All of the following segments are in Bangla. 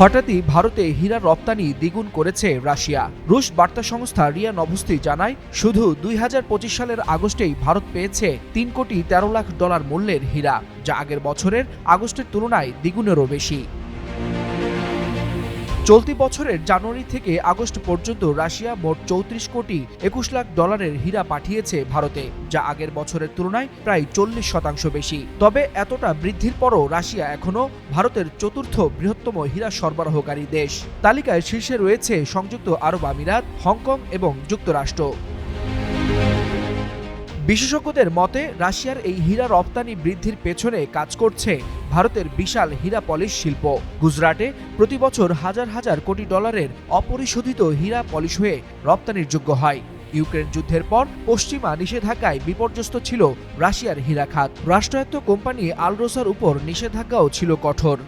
হঠাৎই ভারতে হীরা রপ্তানি দ্বিগুণ করেছে রাশিয়া। রুশ বার্তা সংস্থা রিয়া নভস্তি জানায়, শুধু দুই হাজার পঁচিশ সালের আগস্টেই ভারত পেয়েছে তিন কোটি তেরো লাখ ডলার মূল্যের হীরা, যা আগের বছরের আগস্টের তুলনায় দ্বিগুণেরও বেশি। চলতি বছরের জানুয়ারি থেকে আগস্ট পর্যন্ত রাশিয়া মোট চৌত্রিশ কোটি একুশ লাখ ডলারের হীরা পাঠিয়েছে ভারতে, যা আগের বছরের তুলনায় প্রায় চল্লিশ শতাংশ বেশি। তবে এতটা বৃদ্ধির পরও রাশিয়া এখনও ভারতের চতুর্থ বৃহত্তম হীরা সরবরাহকারী দেশ। তালিকায় শীর্ষে রয়েছে সংযুক্ত আরব আমিরাত, হংকং এবং যুক্তরাষ্ট্র। বিশেষজ্ঞদের মতে, রাশিয়ার এই হীরা রপ্তানি বৃদ্ধির পেছনে কাজ করছে ভারতের বিশাল হীরা পলিশ শিল্প। গুজরাটে প্রতি বছর হাজার হাজার কোটি ডলারের অপরিশোধিত হীরা পলিশ হয়ে রপ্তানির যোগ্য হয়। ইউক্রেন যুদ্ধের পর পশ্চিমা নিষেধাজ্ঞায় বিপর্যস্ত ছিল রাশিয়ার হীরা খাত। রাষ্ট্রায়ত্ত কোম্পানি আলরোসার উপর নিষেধাজ্ঞাও ছিল কঠোর।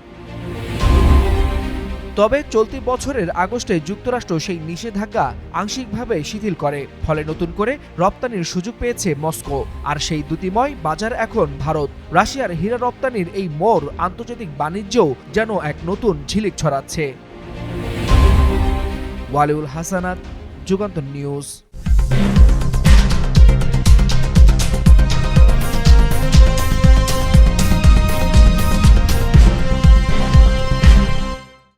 তবে চলতি বছরের আগস্টে যুক্তরাষ্ট্র সেই নিষেধাজ্ঞা আংশিকভাবে শিথিল করে, ফলে নতুন করে রপ্তানির সুযোগ পেয়েছে মস্কো। আর সেই দুতিময় বাজার এখন ভারত। রাশিয়ার হীরা রপ্তানির এই মোড় আন্তর্জাতিক বাণিজ্যও যেন এক নতুন ঝিলিক ছড়াচ্ছে। ওয়ালিউল হাসানাত, যুগান্তর নিউজ।